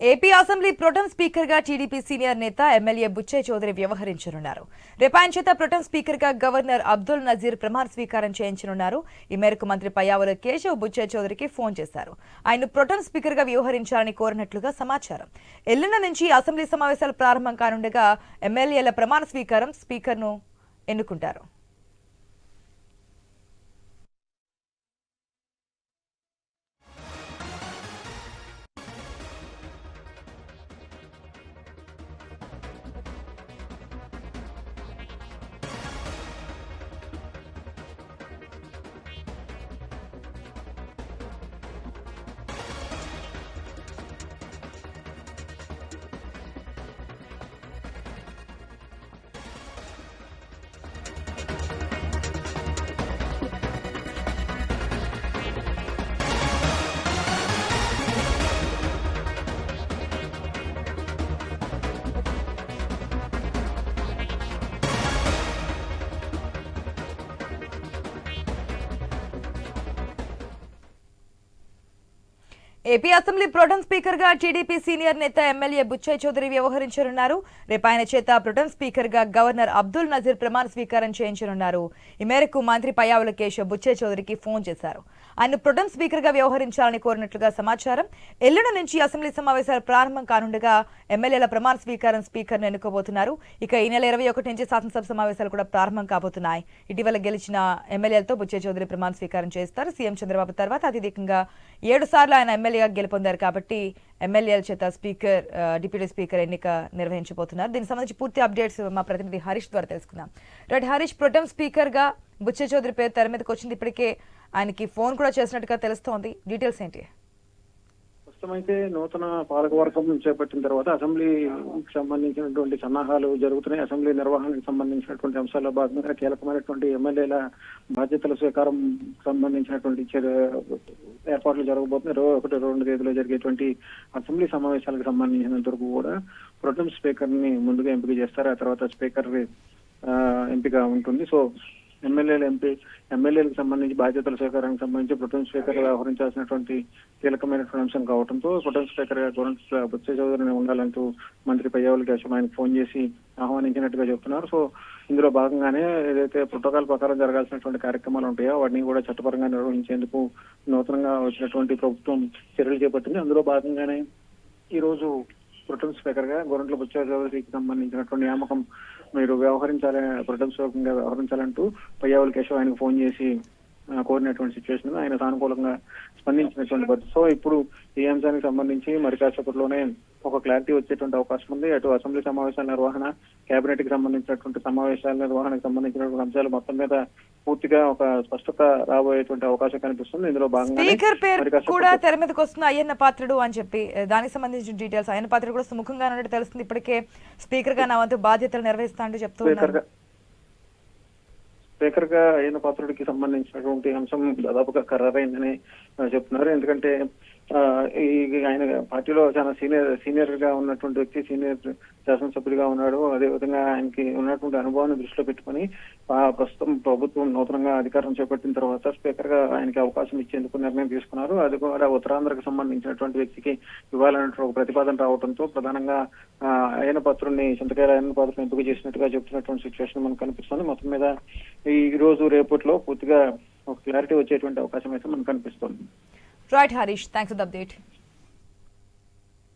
AP assembly pro tem స్పీకర్గా TDP senior నేత MLA Buchaiah Chowdary వ్యవహరించనున్నారు. రేపాయన్ చేత ప్రొటం స్పీకర్గా గవర్నర్ అబ్దుల్ నజీర్ ప్రమాణ స్వీకారం చేయించనున్నారు. ఈ మేరకు మంత్రి పయ్యావుల కేశవ్ బుచ్చయ్య చౌదరికి ఫోన్ చేశారు. ఆయన ప్రొటం స్పీకర్గా వ్యవహరించాలని కోరినట్లుగా సమాచారం. ఎల్లుండి నుంచి అసెంబ్లీ సమావేశాలు ప్రారంభం కానుండగా ఎమ్మెల్యేల ప్రమాణ స్వీకారం స్పీకర్ను ఎన్నుకుంటారు. ఏపీ అసెంబ్లీ ప్రొటెం స్పీకర్గా టీడీపీ సీనియర్ నేత ఎమ్మెల్యే బుచ్చయ్య చౌదరి వ్యవహరించనున్నారు. రేపు ఆయన చేత ప్రొటెం స్పీకర్గా గవర్నర్ అబ్దుల్ నజీర్ ప్రమాణ స్వీకారం చేయించనున్నారు. ఈ మేరకు మంత్రి పయ్యావుల కేశవ్ బుచ్చయ్య చౌదరికి ఫోన్ చేశారు. ఆయన ప్రొటెం స్పీకర్గా వ్యవహరించాలని కోరినట్లుగా సమాచారం. ఎల్లుండి నుంచి అసెంబ్లీ సమావేశాలు ప్రారంభం కానుండగా ఎమ్మెల్యేల ప్రమాణ స్వీకారం స్పీకర్ను ఎన్నుకోబోతున్నారు. ఇక ఈ నెల ఇరవై ఒకటి నుంచి శాసనసభ సమావేశాలు కూడా ప్రారంభం కాబోతున్నాయి. ఇటీవల గెలిచిన ఎమ్మెల్యేలతో బుచ్చయ్య చౌదరి ప్రమాణ స్వీకారం చేస్తారు. సీఎం చంద్రబాబు తర్వాత అత్యధికంగా ఏడు సార్లు ఆయన ఎమ్మెల్యే ఎమ్మెల్యేగా గెలుపొందారు కాబట్టి ఎమ్మెల్యేల చేత స్పీకర్ డిప్యూటీ స్పీకర్ ఎన్నిక నిర్వహించబోతున్నారు. దీనికి సంబంధించి పూర్తి అప్డేట్స్ మా ప్రతినిధి హరీష్ ద్వారా తెలుసుకుందాం. రైట్ హరీష్ ప్రొటెం స్పీకర్గా చౌదరి పేరు తెర మీదకి వచ్చింది ఇప్పటికే ఆయనకి ఫోన్ కూడా చేసినట్టుగా తెలుస్తోంది. డీటెయిల్స్ ఏంటి? ప్రస్తుతమైతే నూతన పాలకవర్గం చేపట్టిన తర్వాత అసెంబ్లీకి సంబంధించినటువంటి సన్నాహాలు జరుగుతున్నాయి. అసెంబ్లీ నిర్వహణకు సంబంధించినటువంటి అంశాల్లో భాగంగా కీలకమైనటువంటి ఎమ్మెల్యేల బాధ్యతల స్వీకారం సంబంధించినటువంటి ఏర్పాట్లు జరగబోతున్నాయి. ఇరవై ఒకటి రెండు తేదీలో జరిగేటువంటి అసెంబ్లీ సమావేశాలకు సంబంధించినంత వరకు కూడా ప్రొటెం స్పీకర్ని ముందుగా ఎంపిక చేస్తారు. ఆ తర్వాత స్పీకర్ ఎంపిక ఉంటుంది. సో ఎమ్మెల్యేలు ఎంపీ ఎమ్మెల్యేలకు సంబంధించి బాధ్యతల స్వీకారానికి సంబంధించి ప్రొటెం స్పీకర్ వ్యవహరించాల్సినటువంటి కీలకమైనటువంటి అంశం కావడంతో ప్రోటోన్ స్పీకర్గా గవర్నర్ బుత్స చౌదరిని ఉండాలంటూ మంత్రి పయ్యావుల కేశం ఆయనకు ఫోన్ చేసి ఆహ్వానించినట్టుగా చెప్తున్నారు. సో ఇందులో భాగంగానే ఏదైతే ప్రోటోకాల్ ప్రకారం జరగాల్సినటువంటి కార్యక్రమాలు ఉంటాయో వాటిని కూడా చట్టపరంగా నిర్వహించేందుకు నూతనంగా వచ్చినటువంటి ప్రభుత్వం చర్యలు చేపట్టింది. అందులో భాగంగానే ఈ రోజు ప్రొటం స్పీకర్గా గవర్నర్ల బుచ్చారికి సంబంధించినటువంటి నియామకం మీరు వ్యవహరించాలని ప్రొటం స్పీకర్గా వ్యవహరించాలంటూ పయ్యావుల కేశవ్ ఆయనకు ఫోన్ చేసి కోరినటువంటి సిచ్యువేషన్ ఆయన సానుకూలంగా స్పందించినటువంటి పరిస్థితి. సో ఇప్పుడు ఈ అంశానికి సంబంధించి మరి కాసేపట్లోనే ఒక క్లారిటీ వచ్చేటువంటి అవకాశం ఉంది. అటు అసెంబ్లీ సమావేశాల నిర్వహణ కేబినెట్కి సంబంధించినటువంటి సమావేశాల నిర్వహణకు సంబంధించినటువంటి అంశాలు మొత్తం మీద పూర్తిగా ఒక స్పష్టత రాబోయేటువంటి అవకాశం కనిపిస్తుంది. ఇందులో భాగంగా స్పీకర్ పేరు కూడా తెర మీదకి వస్తున్న అయ్యన్న పాత్రుడు అని చెప్పి దానికి సంబంధించిన డీటెయిల్స్ అయ్యన్న పాత్రుడు కూడా సుముఖంగా ఉన్నట్టు తెలుస్తుంది. ఇప్పటికే స్పీకర్గా నా వంతు బాధ్యతలు నిర్వహిస్తా అంటూ చెప్తూ స్పీకర్గా అయిన పాత్రుడికి సంబంధించినటువంటి అంశం దాదాపుగా ఖరారైందని చెప్తున్నారు. ఎందుకంటే ఆయన పార్టీలో చాలా సీనియర్ సీనియర్గా ఉన్నటువంటి వ్యక్తి సీనియర్ శాసనసభ్యుడిగా ఉన్నాడు. అదేవిధంగా ఆయనకి ఉన్నటువంటి అనుభవాన్ని దృష్టిలో పెట్టుకుని ప్రస్తుతం ప్రభుత్వం నూతనంగా అధికారం చేపట్టిన తర్వాత స్పీకర్గా ఆయనకి అవకాశం ఇచ్చేందుకు నిర్ణయం తీసుకున్నారు. అది కూడా ఉత్తరాంధ్రకు సంబంధించినటువంటి వ్యక్తికి ఇవ్వాలన్నట్టు ఒక ప్రతిపాదన రావడంతో ప్రధానంగా ఆయన అయ్యన పాత్రుడిని చింతకాయల అయ్యన పాత్రను ఎంపిక చేసినట్టుగా చెప్తున్నటువంటి సిచ్యువేషన్ మనకు కనిపిస్తుంది. మొత్తం మీద ఈ రోజు రేపట్లో పూర్తిగా ఒక క్లారిటీ వచ్చేటువంటి అవకాశం అయితే మనకు కనిపిస్తుంది. Right, Harish. Thanks for the update.